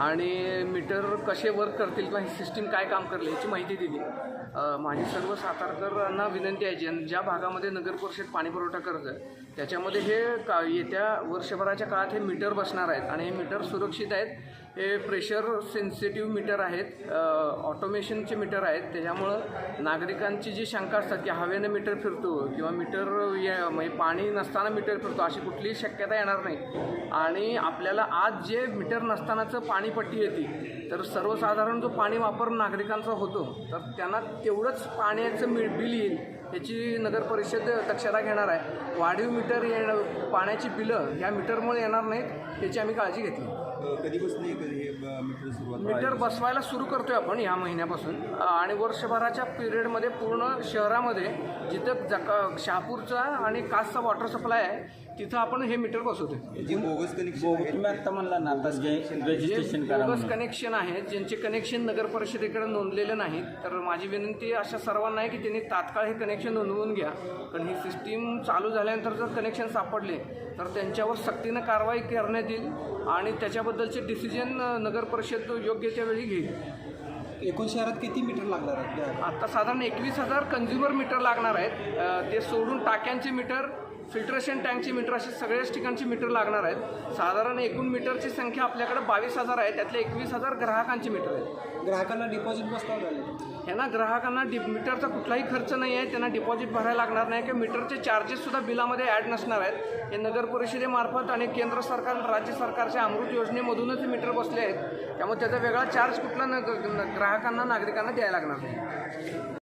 आणि मीटर कसे वर्क करतील किंवा ही सिस्टीम काय काम करेल याची माहिती दिली. माझी सर्व सातारकरांना विनंती आहे ज्या ज्या भागामध्ये नगर परिषद पाणीपुरवठा करत करतं त्याच्यामध्ये हे का येत्या वर्षभराच्या काळात हे मीटर बसणार आहेत आणि हे मीटर सुरक्षित आहेत. हे प्रेशर सेन्सिटिव्ह मीटर आहेत ऑटोमेशनचे मीटर आहेत. त्याच्यामुळं नागरिकांची जी शंका असतात की हवेनं मीटर फिरतो किंवा मीटर या- म्हणजे पाणी नसताना मीटर फिरतो अशी कुठलीही शक्यता येणार नाही. आणि आपल्याला आज जे मीटर नसतानाचं पाणीपट्टी येते तर सर्वसाधारण जो पाणी वापर नागरिकांचा होतो तर त्यांना तेवढंच पाण्याचं मि बिल येईल याची नगर परिषद दक्षता घेणार आहे. वाढीव मीटर येणं पाण्याची बिलं ह्या मीटरमुळे येणार नाहीत याची आम्ही काळजी घेतली. कधीपासून मीटर सुरुवात मीटर बसवायला सुरू करतोय आपण या महिन्यापासून. आणि वर्षभराच्या पिरियडमध्ये पूर्ण शहरामध्ये जिथं जका शहापूरचा आणि कासचा वॉटर सप्लाय आहे तिथं आपण हे मीटर बसवतोय. जी बोगस कनेक्शन आहे तुम्ही आत्ता म्हणला ना आता जे रजिस्ट्रेशन जे करा बोगस. कनेक्शन आहेत ज्यांचे कनेक्शन नगर परिषदेकडे नोंदलेले नाहीत. तर माझी विनंती अशा सर्वांना आहे की त्यांनी तात्काळ हे कनेक्शन नोंदवून घ्या. कारण ही सिस्टीम चालू झाल्यानंतर जर कनेक्शन सापडले तर त्यांच्यावर सक्तीनं कारवाई करण्यात येईल आणि त्याच्याबद्दलचे डिसिजन नगर परिषद योग्य त्या वेळी घेईल. एकूण शहरात किती मीटर लागणार आहेत? आता साधारण एकवीस हजार कन्झ्युमर मीटर लागणार आहेत. ते सोडून टाक्यांचे मीटर फिल्ट्रेशन टँकचे मीटर असे सगळ्याच ठिकाणचे मीटर लागणार आहेत. साधारण एकूण मीटरची संख्या आपल्याकडे बावीस हजार आहे. त्यातले एकवीस हजार ग्राहकांचे मीटर आहेत. ग्राहकांना डिपॉझिट बसवावं लागेल ह्यांना ग्राहकांना डि मीटरचा कुठलाही खर्च नाही आहे. त्यांना डिपॉझिट भरायला लागणार नाही. किंवा मीटरचे चार्जेससुद्धा बिलामध्ये ॲड नसणार आहेत. हे नगर परिषदेमार्फत आणि केंद्र सरकार राज्य सरकारच्या अमृत योजनेमधूनच हे मीटर बसले आहेत. त्यामुळे त्याचा वेगळा चार्ज कुठला न ग्राहकांना नागरिकांना द्यायला लागणार नाही.